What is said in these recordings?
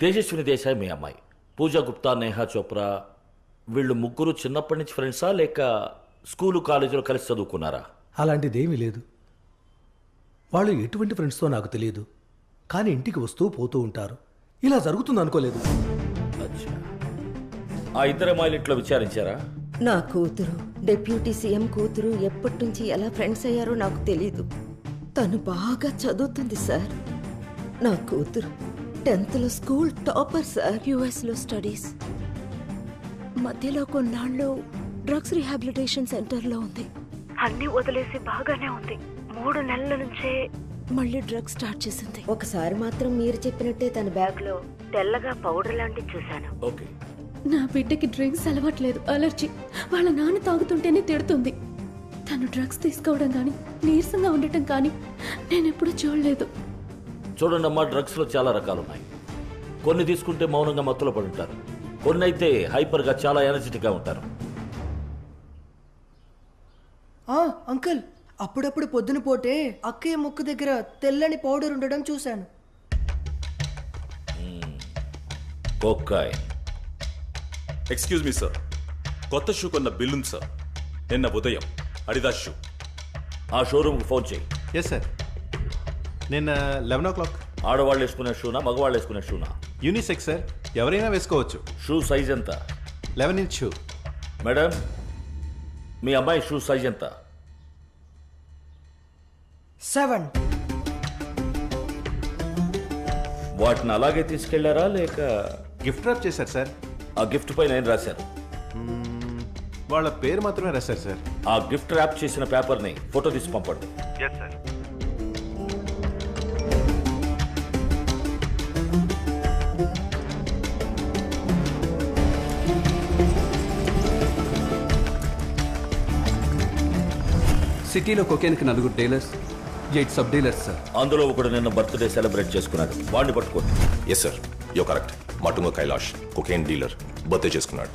తేజస్విని దేశాయ్ మీ అమ్మాయి. పూజా గుప్తా నేహా చోప్రా వీళ్ళు ముగ్గురు చిన్నప్పటి నుంచి ఫ్రెండ్సా లేక స్కూలు కాలేజీలో కలిసి చదువుకున్నారా? అలాంటిదేమీ లేదు. వాళ్ళు ఎటువంటి ఫ్రెండ్స్తో నాకు తెలియదు. కానీ ఇంటికి వస్తూ పోతూ ఉంటారు. ఇలా జరుగుతుంది అనుకోలేదు. అచ్చా. ఆ ఇద్దరు అమ్మాయిలు ఇంట్లో విచారించారా? నా కూతురు డిప్యూటీ సీఎం కూతురు ఎప్పటి నుంచి ఎలా ఫ్రెండ్స్ అయ్యారో నాకు తెలీదు. తను బాగా చదువుతుంది సార్. నా కూతురు టెన్త్లో స్కూల్ టాపర్ సార్. యుఎస్లో స్టడీస్. మధ్యలో కొన్నాళ్ళు డ్రగ్స్ రీహాబిలిటేషన్ సెంటర్లో ఉంది. అన్ని వదిలేసి బాగానే ఉంది. మూడు నెలల నుంచే మళ్ళీ డ్రగ్స్ స్టార్ట్ చేసింది. ఒకసారి మాత్రం మీరు చెప్పినట్టే తన బ్యాగ్లో తెల్లగా పౌడర్ లాంటిది చూశాను. ఓకే. నా బిడ్డకి డ్రింక్స్ అలవాట్లేదు అలర్జీ. వాళ్ళ నాన్న తాగుతుంటేనే తిడుతుంది. తను డ్రగ్స్ తీసుకోవడం కానీ నీరసంగా ఉండటం కానీ నేను ఎప్పుడూ చూడలేదు. చూడండి అమ్మా డ్రగ్స్లో చాలా రకాలు ఉన్నాయి కొన్ని తీసుకుంటే మౌనంగా మత్తులో పడి ఉంటారు. కొన్ని అయితే హైపర్గా చాలా ఎనర్జెటిక్గా ఉంటారు. ఆ, అంకుల్ అప్పుడప్పుడు పొద్దున పోటే అక్కయ్య ముక్కు దగ్గర తెల్లని పౌడర్ ఉండడం చూశాను. కోక్కాయ్. ఎక్స్క్యూజ్ మీ సార్ కొత్త షూ కొన్న బిల్లుంది సార్ నిన్న ఉదయం. అడిదాస్ షూ ఆ షోరూమ్కి ఫోన్ చేయి. ఎస్ సార్ నిన్న లెవెన్ ఓ క్లాక్ ఆడవాళ్ళు వేసుకునే షూనా మగవాళ్ళు వేసుకునే షూనా? యూనిసెక్స్ సార్ ఎవరైనా వేసుకోవచ్చు. షూ సైజ్ ఎంత? లెవెన్ ఇంచ్ షూ మేడం మీ అమ్మాయి షూ సైజ్ ఎంత? సెవెన్ వాటిని అలాగే తీసుకెళ్ళారా లేక? గిఫ్ట్ ర్యాప్ చేశారు సార్ ఆ గిఫ్ట్ పైన ఏం రాశారు? వాళ్ళ పేరు మాత్రమే రాశారు సార్ ఆ గిఫ్ట్ ర్యాప్ చేసిన పేపర్ని ఫోటో తీసి పంపండి. సిటీలో కొకేన్కి నలుగురు dealers eight sub dealers sir. అందులో ఒకడు నిన్న బర్త్డే సెలబ్రేట్ చేసుకున్నాడు. వాడిని పట్టుకోండి. Yes sir yo correct Matunga Kailash cocaine dealer birthday చేసుకున్నాడు.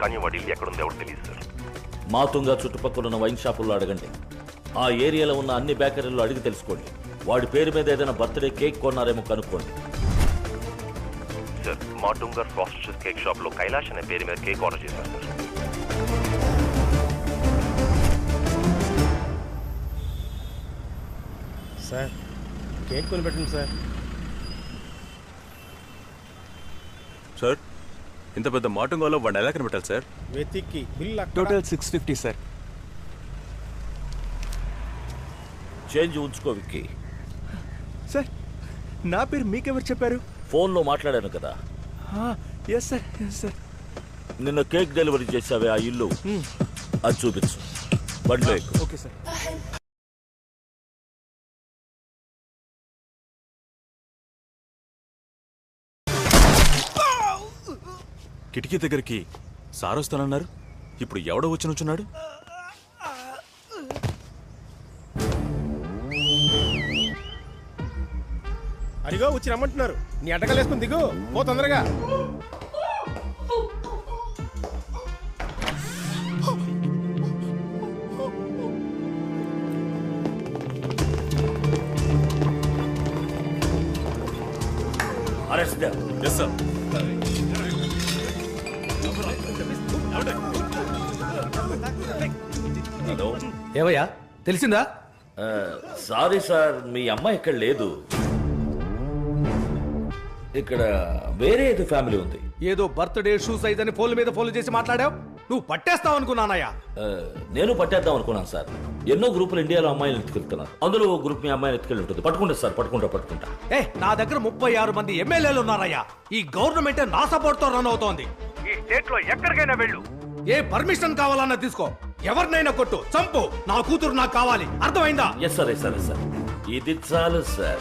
కానీ వాడి ఎక్కడుందో ఎవరు తెలియదు సార్. మాతుంగా చుట్టుపక్కల ఉన్న వైన్ షాపుల్లో అడగండి. ఆ ఏరియాలో ఉన్న అన్ని బేకరీల్లో అడిగి తెలుసుకోండి. వాడి పేరు మీద ఏదైనా బర్త్డే కేక్ కొన్నారేమో కనుక్కోండి. సార్ మాటుంగర్ ఫ్రాస్ట్ కేక్ షాప్లో కైలాష్ అనే పేరు మీద కేక్ ఆర్డర్ చేశారు సార్. సార్. కేక్ కొని పెట్టండి సార్. సార్ ఇంత పెద్ద మాటుంగాలో వాడిని ఎలా కనిపెట్టాలి సార్? వెతికి bill total six fifty sir. Change ఉంచుకో విక్కీ. సార్ నా పేరు మీకెవరు చెప్పారు? ఫోన్లో మాట్లాడాను కదా. ఎస్ సార్ ఎస్ సార్ నిన్న కేక్ డెలివరీ చేసావే ఆ ఇల్లు. అది చూపించు. బండిలో. ఓకే సార్ కిటికీ దగ్గరికి సార్ వస్తానన్నారు. ఇప్పుడు ఎవడో వచ్చి నుంచున్నాడు? అడిగో వచ్చి రమ్మంటున్నారు. నీ అడ్డకాలు వేసుకుని దిగు. పో తొందరగా. them. ఎస్ సార్ ఏవయ్యా తెలిసిందా? సారీ సార్ మీ అమ్మాయి ఇక్కడ లేదు. ఇక్కడ వేరే ఏదో ఫ్యామిలీ ఉంది. ఏదో బర్త్డే షూ సైజ్ అని ఫోన్ల మీద ఫోన్లు చేసి మాట్లాడావు? నువ్వు పట్టేస్తావు అనుకున్నానయ్యా. నేను పట్టేద్దాం అనుకున్నాను సార్. ఎన్నో గ్రూపులు ఇండియాలో అమ్మాయిలు ఎత్తుకెళ్తున్నారు. అందులో ఓ గ్రూప్ మీ అమ్మాయిని ఎత్తుకెళ్ళి ఉంటుంది. పట్టుకుంటా సార్ పట్టుకుంటా పట్టుకుంటా. ఏ నా దగ్గర ముప్పై ఆరు మంది ఎమ్మెల్యేలు ఉన్నారయ్యా. ఈ గవర్నమెంట్ నా సపోర్ట్తో రన్ అవుతోంది. ఈ స్టేట్లో ఎక్కడికైనా వెళ్ళు. ఏ పర్మిషన్ కావాలన్నా తీసుకో. ఎవరినైనా కొట్టు. చంపు. నా కూతురు నాకు కావాలి. అర్థమైందా? Yes sir yes sir yes sir ఇది చాలు సార్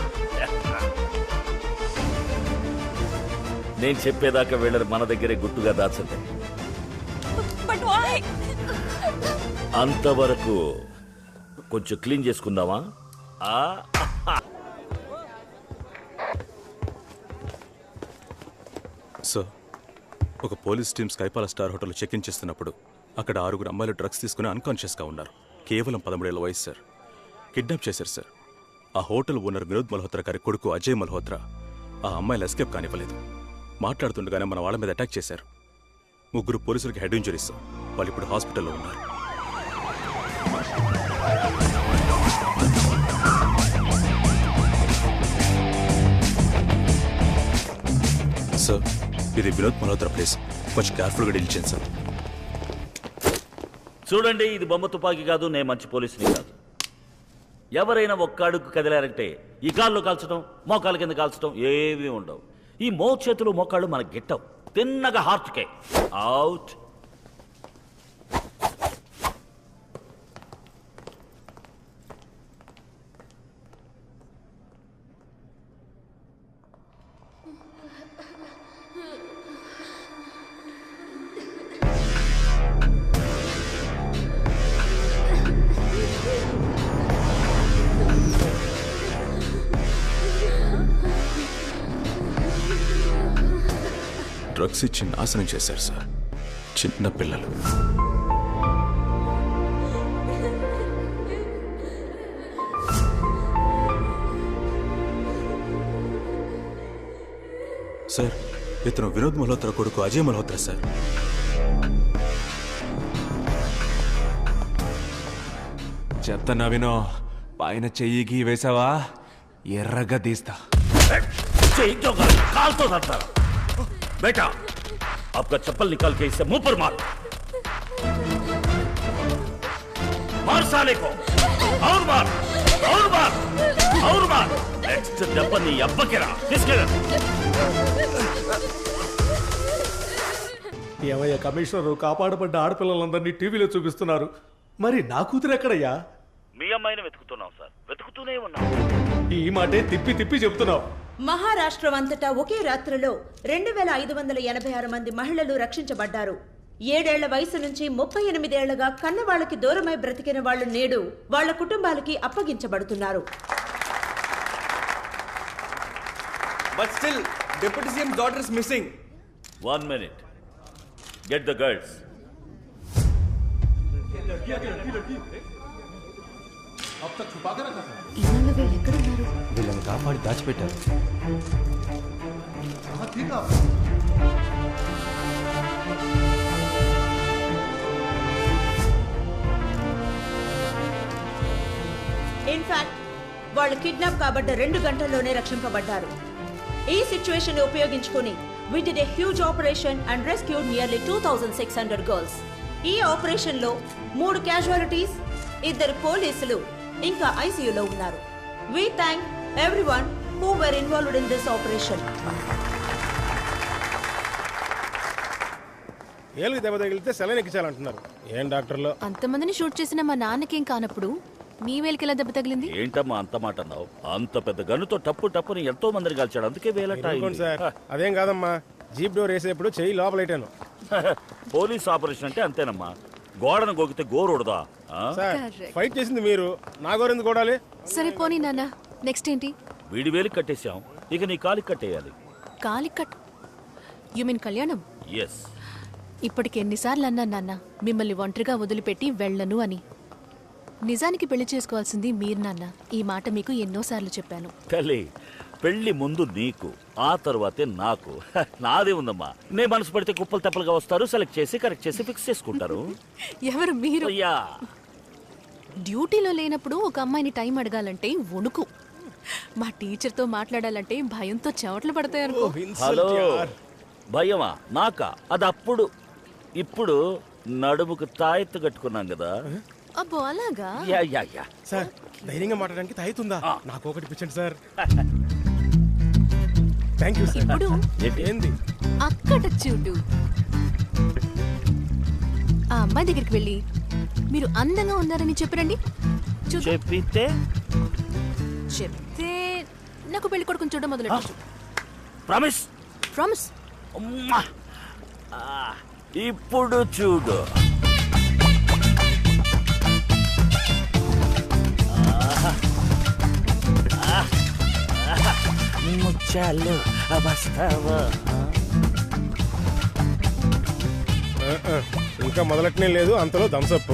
నేను చెప్పేదాకా వీళ్ళని మన దగ్గరే గుట్టుగా దాచండి. అంతవరకు కొంచెం క్లీన్ చేసుకుందామా? ఆ? సార్ ఒక పోలీస్ టీం స్కైపాల స్టార్ హోటల్ చెక్ ఇన్ చేస్తున్నప్పుడు అక్కడ ఆరుగురు అమ్మాయిలు డ్రగ్స్ తీసుకుని అన్కాన్షియస్గా ఉన్నారు. కేవలం పదమూడేళ్ళ వయసు సార్ కిడ్నాప్ చేశారు సార్ ఆ హోటల్ ఓనర్ వినోద్ మల్హోత్రా గారి కొడుకు అజయ్ మల్హోత్రా ఆ అమ్మాయిలు ఎస్కేప్ కానివ్వలేదు. మాట్లాడుతుండగానే మన వాళ్ళ మీద అటాక్ చేశారు. ముగ్గురు పోలీసులకి హెడ్ ఇంజరీస్ వాళ్ళు ఇప్పుడు హాస్పిటల్లో ఉన్నారు. సార్ ఇది వినోద్ మల్హోత్రా ప్లేస్ కొంచెం కేర్ఫుల్గా డీల్ చేయండి సార్ చూడండి ఇది బొమ్మ తుపాకీ కాదు నేను మంచి పోలీసుని కాదు. ఎవరైనా ఒక్క అడుగు కదిలారంటే ఈ కాళ్ళు కాల్చడం మోకాళ్ళ కింద కాల్చడం ఏవి ఉండవు. ఈ మో చేతులు మోకాళ్ళు మనకు గిట్టవు. తిన్నగా హార్ట్కే. అవుట్ డ్రగ్స్ ఇచ్చి నాశనం చేశారు సార్. చిన్న పిల్లలు. సార్ ఇతను వినోద్ మల్హోత్ర కొడుకు అజయ్ మల్హోత్రా సార్. చెత్త నవినో పైన చెయ్యి గీ వేసావా? ఎర్రగా తీస్తా. చెయ్యితో కాల్తో తట్టారు बेटा आपका चप्पल निकाल के इसे मुंह पर मार। मार साले को। और मार और मार और मार। నెక్స్ట్ अब बकेरा किसके తీసుకెళ్ళ ఏమయ్యా కమిషనరు కాపాడబడ్డ ఆడపిల్లలందరినీ టీవీలో చూపిస్తున్నారు. మరి నా కూతురు ఎక్కడయ్యా? మీ అమ్మాయిని వెతుకుతున్నాం సార్. వెతుకుతూనే ఉన్నాం. ఈ మాటే తిప్పి తిప్పి చెప్తున్నావు. మహారాష్ట్రం అంతటా ఒకే రాత్రిలో రెండు వేల ఐదు వందల ఎనభై ఆరు మంది మహిళలు రక్షించబడ్డారు. ఏడేళ్ళ వయసు నుంచి ముప్పై ఎనిమిదేళ్ళుగా కన్నవాళ్ళకి దూరమై బ్రతికిన వాళ్ళు నేడు వాళ్ళ కుటుంబాలకి అప్పగించబడుతున్నారు. But still deputy CM daughter is missing one minute get the girls ఇన్నాళ్ళు వీళ్ళు ఎక్కడున్నారు? వీళ్ళని కాపాడి దాచిపెట్టారు. ఇన్ఫాక్ట్ వాళ్ళు కిడ్నాప్ కాబడ్డ రెండు గంటల్లోనే రక్షింపబడ్డారు. ఈ సిచ్యువేషన్ ఉపయోగించుకుని we did a huge operation and rescued nearly two thousand six hundred girls ఈ ఆపరేషన్లో మూడు క్యాజువాలిటీస్ ఇద్దరు పోలీసులు ఇంకా ఐసీయూలో ఉన్నారు. We thank everyone who were involved in this operation ఏళ్ళకి దెబ్బ తగిలితే సెలైన్ ఎక్కించాలంటున్నారు. ఏం డాక్టర్లు? అంతమందిని షూట్ చేసిన మా నాన్నకేం కానప్పుడు మీ వేలికి ఎలా దెబ్బ తగిలింది? ఏంటమ్మా అంత మాట అన్నావు? అంత పెద్ద గన్నుతో టప్పు టప్పుని ఎంతో మందిని కాల్చాడు. అందుకే వేలట ఊరుకోండి సార్? అదేం కాదమ్మా. జీప్ డోర్ వేసేప్పుడు చెయ్యి లోపలెట్టాను పోలీస్ ఆపరేషన్ అంటే అంతేనమ్మా. గోడను గోకితే గోరుడదా సార్ ఫైట్ చేసింది మీరు. నా గోరెందుకు కొడాలి సరే పోనీ నాన్న. నెక్స్ట్ ఏంటి? వీడి వేలికి కట్టేశాం. ఇక నీ కాలికి కట్టేయాలి. కాలి కట్ యు మీన్ కళ్యాణం? ఎస్ ఇప్పటికి ఎన్నిసార్లు అన్నాను నాన్న. మిమ్మల్ని ఒంటరిగా వదిలిపెట్టి వెళ్ళను అని. నిజానికి పెళ్ళి చేసుకోవాల్సింది మీరు నాన్న. ఈ మాట మీకు ఎన్నోసార్లు చెప్పాను. తల్లి పెళ్ళి ముందు నీకు ఆ తర్వాతే నాకు. నాదే ఉందమ్మా. నే మనసు పడితే కుప్పలు తెప్పలుగా వస్తారు సెలెక్ట్ చేసి కరెక్ట్ చేసి ఫిక్స్ చేసుకుంటారు. ఎవరు మీరు? అయ్యా. డ్యూటీలో లేనప్పుడు ఒక అమ్మాయిని టైం అడగాలంటే వణుకు. మా టీచర్తో మాట్లాడాలంటే భయంతో చెమటలు పడతాయి అనుకో. హలో. భయమా? నాకా? అది అప్పుడు ఇప్పుడు నడుముకు తాయెత్తు కట్టుకున్నాం కదా. అబ్బో అలాగా? Yeah yeah yeah. సార్ ధైర్యంగా మాట్లాడడానికి తాయితుందా నాకు ఒకటి ఇప్పించండి సార్. థ్యాంక్ యూ సార్ ఇప్పుడు ఏంది? అక్కడ చూడు. ఆ అమ్మాయి దగ్గరికి వెళ్ళి మీరు అందంగా ఉన్నారని చెప్పరండి. చూద్దాం. చెప్పితే? చెప్తే నాకు పెళ్ళి కొడుకుని చూడడం మొదలెట్టు. ప్రామిస్ ప్రామిస్ అమ్మా. ఆ, ఇప్పుడు చూడు. చాలు వస్తావా ఇంకా మొదలట్నే లేదు అంతలో థమ్స్అప్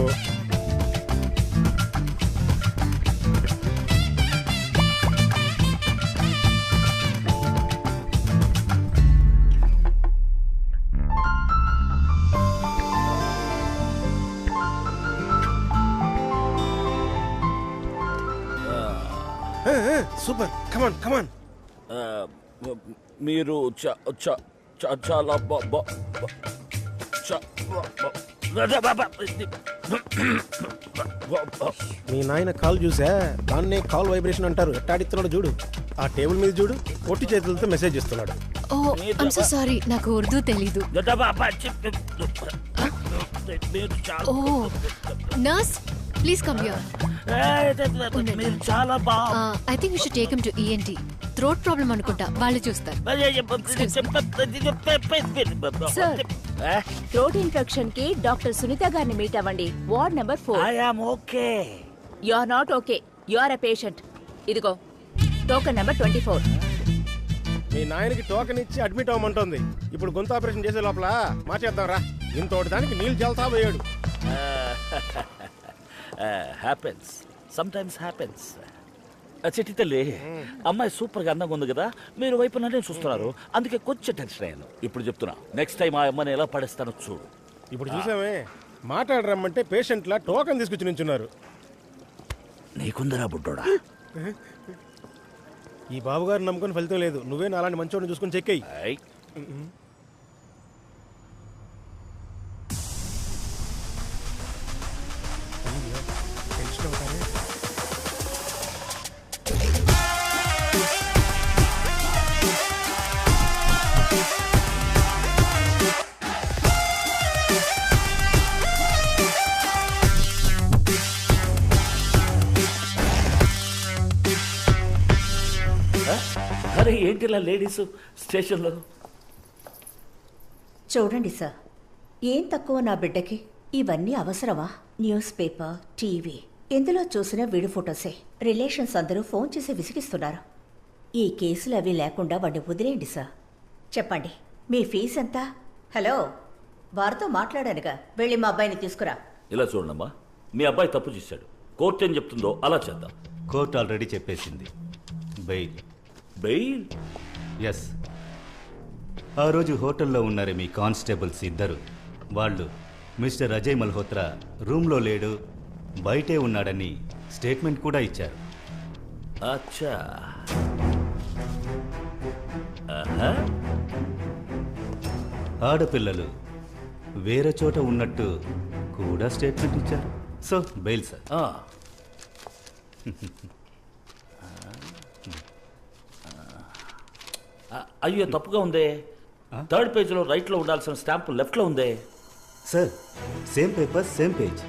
సూపర్. కమాన్ కమాన్ మీరు చాలా మీ నాయన కాల్ చూసా? దాన్నే కాల్ వైబ్రేషన్ అంటారు. ఎట్టాడిస్తున్నాడు చూడు. ఆ టేబుల్ మీద చూడు. పొట్టి చేతులతో మెసేజ్ ఇస్తున్నాడు ఓ ఐమ్ సో సారీ నాకు ఉర్దూ తెలీదు. మీరు చాలా. Oh nurse? Please come here మీరు చాలా బాగా I think you should take him to ENT throat problem అనుకుంటా వాళ్ళు చూస్తారు. సార్ థ్రోట్ ఇన్ఫెక్షన్కి డాక్టర్ సునీత గారిని మీట్ అవ్వండి. Ward number four I am okay you are not okay you are a patient ఇదిగో టోకెన్ నెంబర్ ట్వంటీ ఫోర్ మీ నాయనకి token ఇచ్చి అడ్మిట్ అవ్వమంటోంది. ఇప్పుడు గొంతు ఆపరేషన్ చేసే లోపల మార్చేద్దాం రా. ఇంతోటి దానికి నీళ్ళు జల్తా పోయాడు. హ్యాపెన్స్ సమ్ టైమ్స్ హ్యాపెన్స్ చిట్టి తల్లి అమ్మాయి సూపర్గా అందంగా ఉంది కదా మీరు వైపు నన్నే చూస్తున్నారు. అందుకే కొంచెం టెన్షన్ అయ్యాను. ఇప్పుడు చెప్తున్నా నెక్స్ట్ టైం ఆ అమ్మని ఎలా పడేస్తానో చూడు. ఇప్పుడు చూసామే మాట్లాడరమ్మంటే పేషెంట్ల టోకెన్ తీసుకొచ్చి నించున్నారు. నీకుందరా బుడ్డోడా. ఈ బాబు గారు నమ్ముకొని ఫలితం లేదు. నువ్వే నా అలాంటి మంచోడిని చూసుకొని చెక్ ఇలా లేడీస్ స్టేషన్లో. చూడండి సార్ ఏం తక్కువ నా బిడ్డకి? ఇవన్నీ అవసరమా? న్యూస్ పేపర్ టీవీ ఎందులో చూసినా వీడి ఫోటోసే. రిలేషన్స్ అందరూ ఫోన్ చేసి విసిగిస్తున్నారు. ఈ కేసులు అవి లేకుండా వాడిని వదిలేయండి సార్. చెప్పండి మీ ఫీజు ఎంత? హలో వారితో మాట్లాడానుగా. వెళ్ళి మా అబ్బాయిని తీసుకురా. ఇలా చూడమ్మా మీ అబ్బాయి తప్పు చేశాడు. కోర్టు ఏం చెప్తుందో అలా చేద్దాం. కోర్టు ఆల్రెడీ చెప్పేసింది. బెయిల్. బెయిల్? ఎస్ ఆ రోజు హోటల్లో ఉన్నారే మీ కానిస్టేబుల్స్ ఇద్దరు. వాళ్ళు మిస్టర్ అజయ్ మల్హోత్రా రూమ్లో లేడు బయటే ఉన్నాడని స్టేట్మెంట్ కూడా ఇచ్చారు. అచ్చా. ఆడపిల్లలు వేరే చోట ఉన్నట్టు కూడా స్టేట్మెంట్ ఇచ్చారు. So bail sir. అయ్యో తప్పుగా ఉందే. థర్డ్ పేజీలో రైట్లో ఉండాల్సిన స్టాంపు లెఫ్ట్లో ఉందే. Sir same paper same page.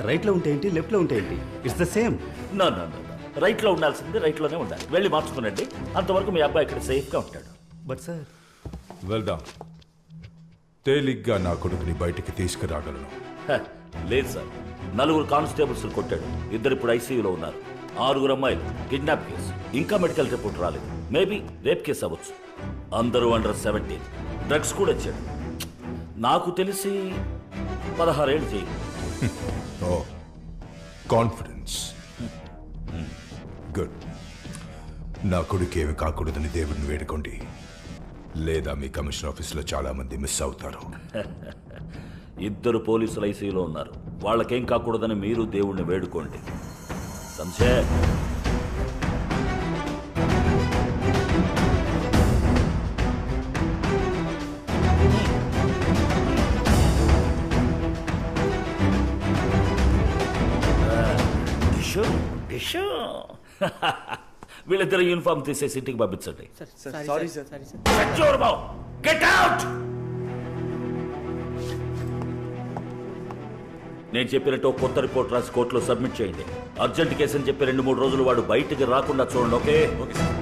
రైట్లో ఉంటే ఏంటి లెఫ్ట్లో ఉంటే ఏంటి? It's the same no no no రైట్లో ఉండాల్సింది రైట్లోనే ఉండాలి. వెళ్ళి మార్చుకునండి. అంతవరకు మీ అబ్బాయి ఇక్కడ సేఫ్గా ఉంటాడు. బట్ సార్ వెళ్దాం తేలిగ్గా నా కొడుకుని బయటికి తీసుకురాగలను. హ, లేదు సార్. నలుగురు కానిస్టేబుల్స్ కొట్టాడు. ఇద్దరు ఇప్పుడు ఐసీయూలో ఉన్నారు. ఆరుగురు అమ్మాయిలు. Kidnap case. ఇంకా మెడికల్ రిపోర్ట్ రాలేదు. మేబీ రేప్ కేసు అవ్వచ్చు. అందరూ అండర్ సెవెంటీన్ డ్రగ్స్ కూడా ఇచ్చాడు. నాకు తెలిసి పదహారేళ్ళు చేయి ఓ కాన్ఫిడెన్స్ గుడ్ నా కొడుకు ఏమి కాకూడదని దేవుడిని వేడుకోండి. లేదా మీ కమిషన్ ఆఫీస్లో చాలా మంది మిస్ అవుతారు. ఇద్దరు పోలీసులు ఐసీయూలో ఉన్నారు. వాళ్ళకేం కాకూడదని మీరు దేవుణ్ణి వేడుకోండి. సంశయ్. వీళ్ళిద్దరు యూనిఫామ్ తీసేసి ఇంటికి పంపించండి. సారీ సార్ గెట్ అవుట్ నేను చెప్పినట్టు ఒక కొత్త రిపోర్ట్ రాసి కోర్టులో సబ్మిట్ చేయండి. అర్జెంట్ కేసు అని చెప్పి రెండు మూడు రోజులు వాడు బయటికి రాకుండా చూడండి ఓకే? Okay sir